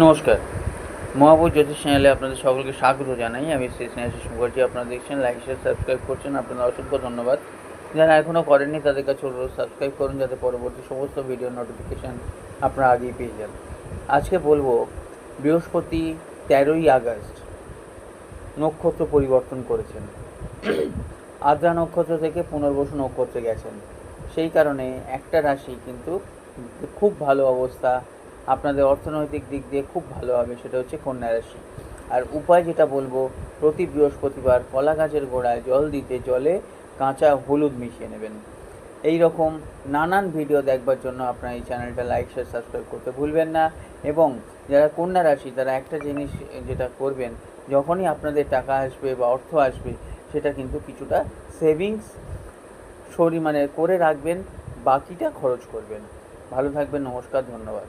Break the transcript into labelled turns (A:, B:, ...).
A: নমস্কার। মহাবু জ্যোতিষ চ্যানেলে আপনাদের সকলকে স্বাগত জানাই। আমি শ্রী স্নেহাশিস মুখার্জি, আপনারা দেখছেন লাইক শেয়ার সাবস্ক্রাইব করছেন, আপনাদের অসংখ্য ধন্যবাদ। যারা এখনও করেননি, তাদের কাছে অনুরোধ সাবস্ক্রাইব করুন যাতে পরবর্তী সমস্ত ভিডিও নোটিফিকেশান আপনারা আগেই পেয়ে যান। আজকে বলব, বৃহস্পতি তেরোই আগস্ট নক্ষত্র পরিবর্তন করেছেন। আদ্রা নক্ষত্র থেকে পুনর্বসু নক্ষত্রে গেছেন। সেই কারণে একটা রাশি কিন্তু খুব ভালো অবস্থা আপনাদের অর্থনৈতিক দিক দিয়ে খুব ভালো হবে, সেটা হচ্ছে কন্যা রাশি। আর উপায় যেটা বলব, প্রতি বৃহস্পতিবার কলা গাছের গোড়ায় জল দিতে জলে কাঁচা হলুদ মিশিয়ে নেবেন। এই রকম নানান ভিডিও দেখবার জন্য আপনার এই চ্যানেলটা লাইক, শেয়ার, সাবস্ক্রাইব করতে ভুলবেন না এবং যারা কন্যা রাশি, তারা একটা জিনিস যেটা করবেন, যখনই আপনাদের টাকা আসবে বা অর্থ আসবে, সেটা কিন্তু কিছুটা সেভিংস সরি মানে করে রাখবেন, বাকিটা খরচ করবেন। ভালো থাকবেন, নমস্কার, ধন্যবাদ।